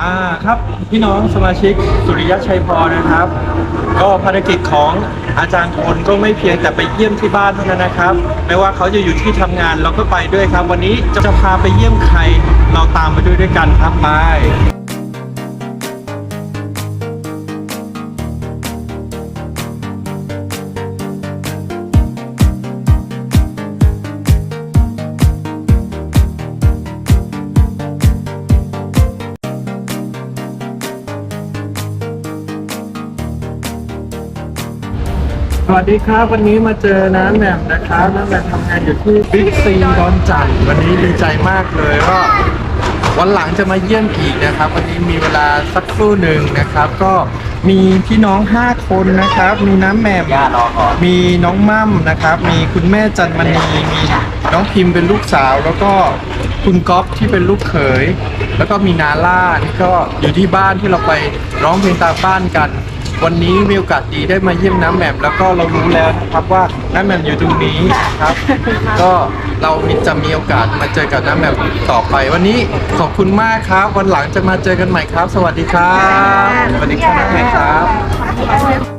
อ่าครับพี่น้องสมาชิกสุริยะชัยพรนะครับ ก็ภารกิจของอาจารย์คนก็ไม่เพียงแต่ไปเยี่ยมที่บ้านเท่านั้นนะครับ ไม่ว่าเขาจะอยู่ที่ทำงานเราก็ไปด้วยครับ วันนี้จะพาไปเยี่ยมใครเราตามไปด้วยด้วยกันครับไป สวัสดีครับ วันนี้มาเจอน้าแหม่มนะครับน้าแหม่มทำงานอยู่ที่บิ๊กซีดอนจันวันนี้ดีใจมากเลยว่าวันหลังจะมาเยี่ยมอีกนะครับ วันนี้มีเวลาสักครู่หนึ่งนะครับ ก็มีพี่น้อง 5 คนนะครับ มีน้าแหม่มมีน้องมั่มนะครับ มีคุณแม่จันมณีมีน้องพิมพ์เป็นลูกสาว แล้วก็คุณก๊อฟที่เป็นลูกเขย แล้วก็มีนาล่านี่ก็อยู่ที่บ้านที่เราไปร้องเพลงตามบ้านกัน วันนี้มีโอกาสดีได้มาเยี่ยมน้ำแหม่มแล้วก็เรารู้แล้วนะครับว่าน้ำแหม่มอยู่ตรงนี้ครับ ก็เรามีจะมีโอกาสมาเจอกับน้ำแหม่มต่อไป วันนี้ขอบคุณมากครับ วันหลังจะมาเจอกันใหม่ครับ สวัสดีครับสวัสดีครับน้ำแหม่มครับ